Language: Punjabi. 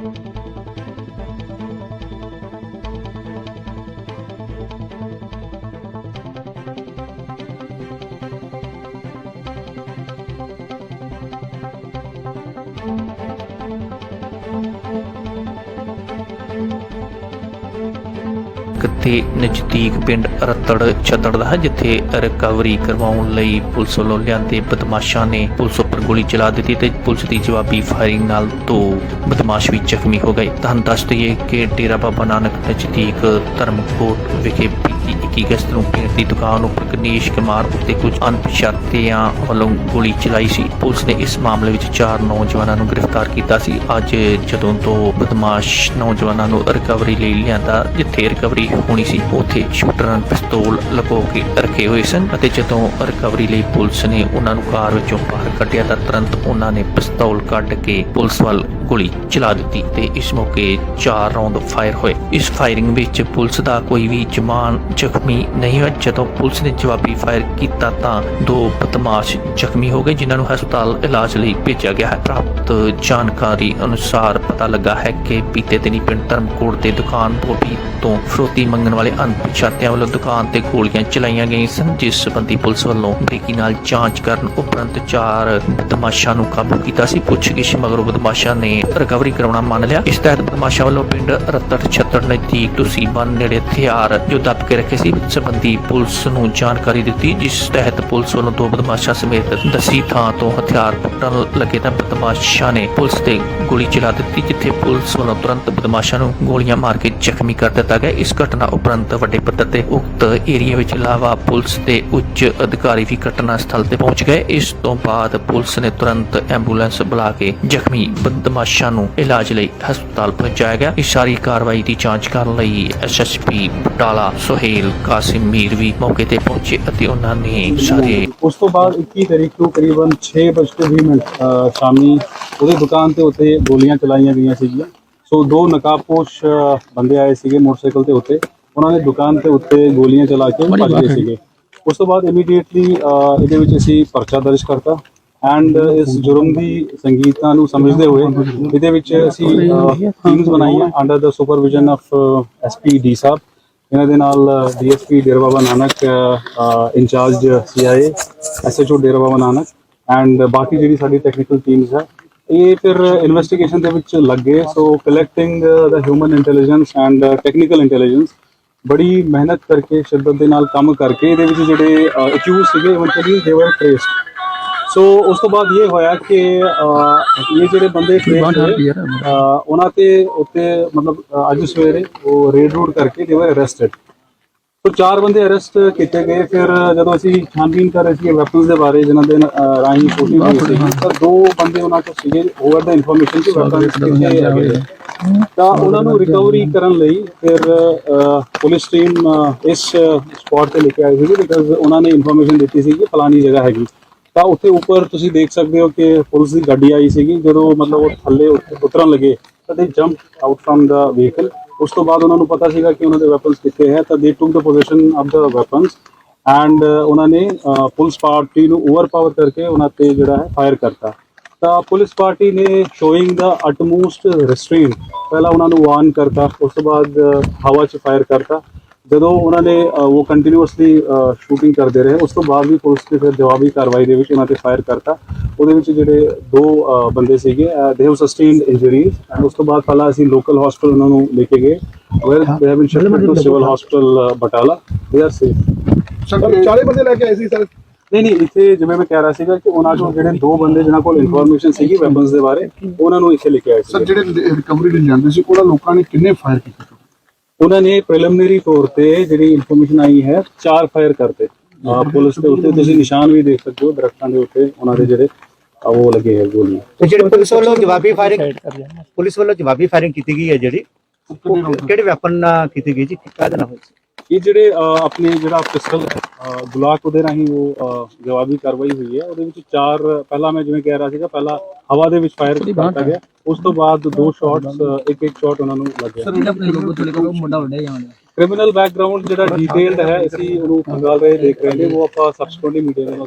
Thank you. ਕਿਤੇ ਨਜ਼ਦੀਕ ਪਿੰਡ ਰਤੜ ਛੱਤੜ ਦਾ ਹੈ, ਜਿੱਥੇ ਰਿਕਵਰੀ ਕਰਵਾਉਣ ਲਈ ਪੁਲਿਸ ਵੱਲੋਂ ਲਿਆਂਦੇ ਬਦਮਾਸ਼ਾਂ ਨੇ ਪੁਲਿਸ ਉੱਪਰ ਗੋਲੀ ਚਲਾ ਦਿੱਤੀ ਤੇ ਪੁਲਿਸ ਦੀ ਜਵਾਬੀ ਫਾਇਰਿੰਗ ਨਾਲ ਦੋ ਬਦਮਾਸ਼ ਵੀ ਜ਼ਖਮੀ ਹੋ ਗਏ। ਤੁਹਾਨੂੰ ਦੱਸ ਦਈਏ ਕਿ ਡੇਰਾ ਬਾਬਾ ਨਾਨਕ ਨਜ਼ਦੀਕ ਧਰਮਕੋਟ ਵਿਖੇ ਬੀਤੀ 21 ਅਗਸਤ ਦੀ ਦੁਕਾਨ ਉੱਪਰ ਗਣੇਸ਼ ਕੁਮਾਰ ਉੱਤੇ ਕੁਝ ਅਣਪਛਾਤਿਆਂ ਵੱਲੋਂ ਗੋਲੀ ਚਲਾਈ ਸੀ। ਪੁਲਿਸ ਨੇ ਇਸ ਮਾਮਲੇ ਵਿੱਚ ਚਾਰ ਨੌਜਵਾਨਾਂ ਨੂੰ ਗ੍ਰਿਫਤਾਰ ਕੀਤਾ ਸੀ। ਅੱਜ ਜਦੋਂ ਤੋਂ ਬਦਮਾਸ਼ ਨੌਜਵਾਨਾਂ ਨੂੰ ਰਿਕਵਰੀ ਲਈ ਲਿਆਂਦਾ, ਜਿੱਥੇ ਰਿਕਵਰੀ ਹੋਣੀ ਸੀ, ਉੱਥੇ ਸ਼ੂਟਰਾਂ ਪਿਸਤੌਲ ਲਗੋ ਕੇ ਰੱਖੇ ਹੋਏ ਸਨ ਅਤੇ ਜਦੋਂ ਰਿਕਵਰੀ ਲਈ ਪੁਲਿਸ ਨੇ ਉਹਨਾਂ ਨੂੰ ਕਾਰ ਵਿੱਚੋਂ ਬਾਹਰ ਕੱਢਿਆ ਤਾਂ ਤੁਰੰਤ ਉਹਨਾਂ ਨੇ ਪਿਸਤੌਲ ਕੱਢ ਕੇ ਪੁਲਿਸ ਵੱਲ ਗੋਲੀ ਚਲਾ ਦਿੱਤੀ ਤੇ ਇਸ ਮੌਕੇ ਚਾਰ ਰੌਂਦ ਫਾਇਰ ਹੋਏ। ਇਸ ਫਾਇਰਿੰਗ ਵਿੱਚ ਪੁਲਿਸ ਦਾ ਕੋਈ ਵੀ ਜਵਾਨ ਜ਼ਖਮੀ ਨਹੀਂ ਹੋਇਆ। ਜਦੋਂ ਪੁਲਿਸ ਨੇ ਜਵਾਬੀ ਫਾਇਰ ਕੀਤਾ ਤਾਂ ਦੋ ਬਦਮਾਸ਼ ਜ਼ਖਮੀ ਹੋ ਗਏ, ਜਿਨ੍ਹਾਂ ਨੂੰ ਹਸਪਤਾਲ ਇਲਾਜ ਲਈ ਭੇਜਿਆ ਗਿਆ ਹੈ। ਪ੍ਰਾਪਤ ਜਾਣਕਾਰੀ ਅਨੁਸਾਰ ਪਤਾ ਲੱਗਾ ਹੈ ਕਿ ਬੀਤੇ ਦਿਨੀ ਪਿੰਡ ਧਰਮਕੋਟ ਦੇ ਦੁਕਾਨ ਬੋਬੀ ਤੋਂ ਫਰੋਤੀ ਮੰਗਣ ਵਾਲੇ ਅਣਪਛਾਤਿਆਂ ਵੱਲੋਂ ਦੁਕਾਨ ਤੇ ਗੋਲੀਆਂ ਚਲਾਈਆਂ ਗਈਆਂ ਸਨ, ਜਿਸ ਸੰਬੰਧੀ ਪੁਲਿਸ ਵੱਲੋਂ ਬਰੀਕੀ ਨਾਲ ਜਾਂਚ ਕਰਨ ਉਪਰੰਤ ਚਾਰ ਬਦਮਾਸ਼ਾਂ ਨੂੰ ਕਾਬੂ ਕੀਤਾ ਸੀ। ਪੁੱਛਗਿੱਛ ਮਗਰੋਂ ਬਦਮਾਸ਼ਾਂ ਨੇ ਰਿਕਵਰੀ ਕਰਾਉਣਾ ਮੰਨ ਲਿਆ। ਇਸ ਤਹਿਤ ਬਦਮਾਸ਼ਾਂ ਵੱਲੋਂ ਪਿੰਡ ਰਤੜ ਛੱਤੜ ਨਜ਼ਦੀਕ ਤੁਸੀਂ ਨੇੜੇ ਹਥਿਆਰ ਜੋ ਦੱਬ ਕੇ ਰੱਖੇ ਸੀ। ਸੰਬੰਧੀ ਪੁਲਿਸ ਨੂੰ ਜਾਣਕਾਰੀ ਦਿੱਤੀ, ਜਿਸ ਤਹਿਤ ਪੁਲਿਸ ਵੱਲੋਂ ਦੋ ਬਦਮਾਸ਼ਾਂ ਸਮੇਤ ਦਸੀ ਥਾਂ ਤੋਂ ਹਥਿਆਰ ਪੁੱਟਣ ਲੱਗੇ ਤਾਂ ਬਦਮਾਸ਼ਾਂ ਨੇ ਪੁਲਿਸ ਤੇ ਗੋਲੀ ਚਲਾ ਦਿੱਤੀ, ਜਿੱਥੇ ਪੁਲਿਸ ਵੱਲੋਂ ਤੁਰੰਤ ਬਦਮਾਸ਼ਾਂ ਨੂੰ ਗੋਲੀਆਂ ਮਾਰ ਕੇ ਜ਼ਖਮੀ ਕਰ ਦਿੱਤਾ ਗਿਆ। ਇਸ ਘਟਨਾ ਉਪਰੰਤ ਵੱਡੇ ਪੱਧਰ ਤੇ ਉਕਤ ਏਰੀਆ ਵਿੱਚ ਲਾਵਾ ਪੁਲਿਸ ਦੇ ਉੱਚ ਅਧਿਕਾਰੀ ਵੀ ਘਟਨਾ ਸਥਲ ਤੇ ਪਹੁੰਚ ਗਏ। ਇਸ ਤੋਂ ਬਾਅਦ ਪੁਲਿਸ ਨੇ ਤੁਰੰਤ ਐਂਬੂਲੈਂਸ ਬੁਲਾ ਕੇ ਜ਼ਖਮੀ ਬਦਮਾਸ਼ ਨੂੰ ਇਲਾਜ ਲਈ ਹਸਪਤਾਲ ਪਹੁੰਚਾਇਆ ਗਿਆ। ਇਸ ਸਾਰੀ ਕਾਰਵਾਈ ਦੀ ਜਾਂਚ ਕਰਨ ਲਈ ਐਸਐਸਪੀ ਬਟਾਲਾ ਸੁਹੇਲ ਕਾਸਿਮ ਮੀਰ ਵੀ ਮੌਕੇ ਤੇ ਪਹੁੰਚੇ ਅਤੇ ਉਹਨਾਂ ਨੇ ਸਾਰੇ ਉਸ ਤੋਂ ਬਾਅਦ 21 ਤਰੀਕ ਨੂੰ ਕਰੀਬਨ 6:20 ਮਿੰਟ ਸ਼ਾਮੀ ਉਹਦੀ ਦੁਕਾਨ ਤੇ ਉੱਤੇ ਗੋਲੀਆਂ ਚਲਾਈਆਂ ਗਈਆਂ ਸੀਗੀਆਂ। ਸੋ ਦੋ ਨਕਾਬਪੋਸ਼ ਬੰਦੇ ਆਏ ਸੀਗੇ ਮੋਟਰਸਾਈਕਲ ਤੇ ਉੱਤੇ। ਉਹਨਾਂ ਨੇ ਦੁਕਾਨ ਤੇ ਉੱਤੇ ਗੋਲੀਆਂ ਚਲਾ ਕੇ ਭੱਜ ਗਏ ਸੀਗੇ। ਉਸ ਤੋਂ ਬਾਅਦ ਇਮੀਡੀਏਟਲੀ ਇਹਦੇ ਵਿੱਚ ਅਸੀਂ ਪਰਚਾ ਦਰਜ ਕਰਤਾ। ਐਂਡ ਇਸ ਜੁਰਮ ਦੀ ਸੰਗੀਤਾਂ ਨੂੰ ਸਮਝਦੇ ਹੋਏ ਇਹਦੇ ਵਿੱਚ ਅਸੀਂ uh, ਟੀਮਸ ਬਣਾਈਆਂ under the supervision of SP D ਸਾਹਿਬ। ਇਹਨਾਂ ਦੇ ਨਾਲ uh, DSP Dera Baba Nanak uh, incharge CIA SHO Dera Baba Nanak. And ਬਾਕੀ ਜਿਹੜੀ ਸਾਡੀ ਟੈਕਨੀਕਲ ਟੀਮਸ ਹੈ, ਇਹ ਫਿਰ ਇਨਵੈਸਟੀਗੇਸ਼ਨ ਦੇ ਵਿੱਚ ਲੱਗੇ। So collecting the human intelligence and technical intelligence ਬੜੀ ਮਿਹਨਤ ਕਰਕੇ, ਸ਼ਿੱਦਤ ਦੇ ਨਾਲ ਕੰਮ ਕਰਕੇ ਇਹਦੇ ਵਿੱਚ ਜਿਹੜੇ ਅਕਿਊਜ਼ ਸੀਗੇ ਇਵੈਂਚੁਅਲੀ ਦੇ ਵਰ ਟ੍ਰੇਸਡ ਸੋ ਉਸ ਤੋਂ ਬਾਅਦ ਇਹ ਹੋਇਆ ਕਿ ਅਹ, ਇਹ ਜਿਹੜੇ ਬੰਦੇ ਹੋਏ, ਅਹ, ਉਹਨਾਂ ਤੇ ਉੱਤੇ ਮਤਲਬ ਅਹ, ਅੱਜ ਸਵੇਰੇ ਉਹ ਰੇਡ ਰੂਟ ਕਰਕੇ ਦੇ ਵਰ ਅਰੈਸਟਡ ਸੋ ਚਾਰ ਬੰਦੇ ਅਰੈਸਟ ਕੀਤੇ ਗਏ। ਫਿਰ ਜਦੋਂ ਅਸੀਂ ਛਾਨਬੀਨ ਕਰ ਰਹੇ ਸੀ ਵੈਪਨਸ ਦੇ ਬਾਰੇ ਜਿਨ੍ਹਾਂ ਦੇ ਅਹ, ਰਾਹੀਂ ਸ਼ੂਟਿੰਗ ਹੋਈ ਸੀ ਤਾਂ ਦੋ ਬੰਦੇ ਉਹਨਾਂ ਕੋਲ ਸੀਗੇ ਹੋਰ ਦਾ ਇਨਫੋਰਮੇਸ਼ਨ ਕਿ ਵੈਪਨਸ ਕਿੱਥੇ ਹੈਗੇ ਆ। ਤਾਂ ਉਹਨਾਂ ਨੂੰ ਰਿਕਵਰੀ ਕਰਨ ਲਈ ਫਿਰ ਅਹ, ਪੁਲਿਸ ਟੀਮ ਇਸ ਸਪੌਟ ਤੇ ਲੈ ਕੇ ਆਈ ਸੀ ਬਿਕਾਜ਼ ਉਹਨਾਂ ਨੇ ਇਨਫੋਰਮੇਸ਼ਨ ਦਿੱਤੀ ਸੀ ਕਿ ਫਲਾਨੀ ਜਗ੍ਹਾ ਹੈਗੀ। ਤਾਂ ਉੱਥੇ ਉੱਪਰ ਤੁਸੀਂ ਦੇਖ ਸਕਦੇ ਹੋ ਕਿ ਪੁਲਿਸ ਦੀ ਗੱਡੀ ਆਈ ਸੀਗੀ। ਜਦੋਂ ਮਤਲਬ ਉਹ ਥੱਲੇ ਉਤਰਨ ਲੱਗੇ, ਤਾਂ they jump out from the vehicle ਉਸ ਤੋਂ ਬਾਅਦ ਉਹਨਾਂ ਨੂੰ ਪਤਾ ਸੀਗਾ ਕਿ ਉਹਨਾਂ ਦੇ ਵੈਪਨਸ ਕਿੱਥੇ ਹੈ, ਤਾਂ they took the position of the weapons and ਉਹਨਾਂ ਨੇ ਪੁਲਿਸ ਪਾਰਟੀ ਨੂੰ ਓਵਰਪਾਵਰ ਕਰਕੇ ਉਹਨਾਂ ਤੇ ਜਿਹੜਾ ਹੈ ਫਾਇਰ ਕਰਤਾ। ਤਾਂ ਪੁਲਿਸ ਪਾਰਟੀ ਨੇ ਸ਼ੋਇੰਗ ਦਾ ਅਟਮੋਸਟ ਰੈਸਟ੍ਰੇਨ ਪਹਿਲਾਂ ਉਹਨਾਂ ਨੂੰ ਵਾਰਨ ਕਰਤਾ, ਉਸ ਤੋਂ ਬਾਅਦ ਹਵਾ 'ਚ ਫਾਇਰ ਕਰਤਾ। ਜਦੋਂ ਉਹਨਾਂ ਨੇ ਉਹ ਕੰਟੀਨਿਊਸਲੀ ਸ਼ੂਟਿੰਗ ਕਰਦੇ ਰਹੇ ਉਸ ਤੋਂ ਬਾਅਦ ਵੀ ਪੁਲਿਸ ਨੇ ਫਿਰ ਜਵਾਬੀ ਕਾਰਵਾਈ ਦੇ ਵਿੱਚ ਉਹਨਾਂ ਤੇ ਫਾਇਰ ਕਰਤਾ। ਉਹਦੇ ਵਿੱਚ ਜਿਹੜੇ ਦੋ ਬੰਦੇ ਸੀਗੇ they have sustained injuries and ਉਸ ਤੋਂ ਬਾਅਦ ਪਹਿਲਾਂ ਅਸੀਂ ਲੋਕਲ ਹਸਪੀਟਲ ਉਹਨਾਂ ਨੂੰ ਲੈ ਕੇ ਗਏ। Where they have been shifted to civil hospital Batala. They are safe sir ਚਾਰੇ ਬੰਦੇ ਲੈ ਕੇ ਆਏ ਸੀ ਸਰ ਨਹੀਂ ਨਹੀਂ ਇੱਥੇ ਜਿਵੇਂ ਮੈਂ ਕਹਿ ਰਿਹਾ ਸੀਗਾ ਕਿ ਉਹਨਾਂ ਚੋਂ ਜਿਹੜੇ ਦੋ ਬੰਦੇ ਜਿਨ੍ਹਾਂ ਕੋਲ ਇਨਫੋਰਮੇਸ਼ਨ ਸੀਗੀ ਵੈਪਨਸ ਦੇ ਬਾਰੇ ਉਹਨਾਂ ਨੂੰ ਇੱਥੇ ਲੈ ਕੇ ਆਏ ਸਰ ਸੀ ਜਿਹੜੇ ਰਿਕਵਰੀ ਲਈ ਜਾਂਦੇ ਸੀ ਉਹਨਾਂ ਲੋਕਾਂ ਨੇ ਕਿੰਨੇ ਫਾਇਰ ਕੀਤੇ? ਉਹਨਾਂ ਨੇ ਪ੍ਰੀਲਿਮਿਨਰੀ ਤੌਰ ਤੇ ਜਿਹੜੀ ਇਨਫੋਰਮੇਸ਼ਨ ਆਈ ਹੈ ਚਾਰ ਫਾਇਰ ਕਰਤੇ ਅਹ ਪੁਲਿਸ ਦੇ ਉੱਤੇ ਤੁਸੀਂ ਨਿਸ਼ਾਨ ਵੀ ਦੇਖ ਸਕਦੇ ਹੋ ਦਰਖਤਾਂ ਦੇ ਉੱਤੇ ਉਹਨਾਂ ਦੇ ਜਿਹੜੇ ਉਹ ਲੱਗੇ ਹੈ ਗੋਲੀਆਂ। ਤੇ ਜਿਹੜੀ ਪੁਲਿਸ ਵੱਲੋਂ ਜਵਾਬੀ ਫਾਇਰਿੰਗ ਪੁਲਿਸ ਵੱਲੋਂ ਜਵਾਬੀ ਫਾਇਰਿੰਗ ਕੀਤੀ ਗਈ ਹੈ ਜਿਹੜੀ ਕਿਹੜੇ ਵੈਪਨ ਨਾਲ ਕੀਤੀ ਗਈ ਜੀ? ਕਾਹਦੇ ਨਾਲ ਹੋਈ ਸੀ? ਇਹ ਜਿਹੜੇ ਆਪਣੇ ਜਿਹੜਾ ਪਿਸਟਲ ਗੁਲਾਕ ਉਹਦੇ ਰਾਹੀਂ ਉਹ ਜਵਾਬੀ ਕਾਰਵਾਈ ਹੋਈ ਹੈ। ਉਹਦੇ ਵਿੱਚ ਚਾਰ ਪਹਿਲਾਂ ਮੈਂ ਜਿਵੇਂ ਕਹਿ ਰਿਹਾ ਸੀਗਾ ਪਹਿਲਾਂ ਹਵਾ ਦੇ ਵਿੱਚ ਫਾਇਰ ਕੀਤਾ ਗਿਆ। ਉਸ ਤੋਂ ਬਾਅਦ ਦੋ ਸ਼ਾਟਸ ਇੱਕ ਇੱਕ ਸ਼ਾਟ ਉਹਨਾਂ ਨੂੰ ਲੱਗਿਆ। ਕ੍ਰਿਮੀਨਲ ਬੈਕਗ੍ਰਾਉਂਡ ਜਿਹੜਾ ਡਿਟੇਲਡ ਹੈ ਅਸੀਂ ਉਹਨੂੰ ਖੰਗਾਲ ਰਹੇ ਦੇਖ ਰਹੇ ਨੇ ਉਹ ਆਪਾਂ ਸਬਸਟੀਟਿਊਟ ਮੀਡੀਆ ਦੇ ਨਾਲ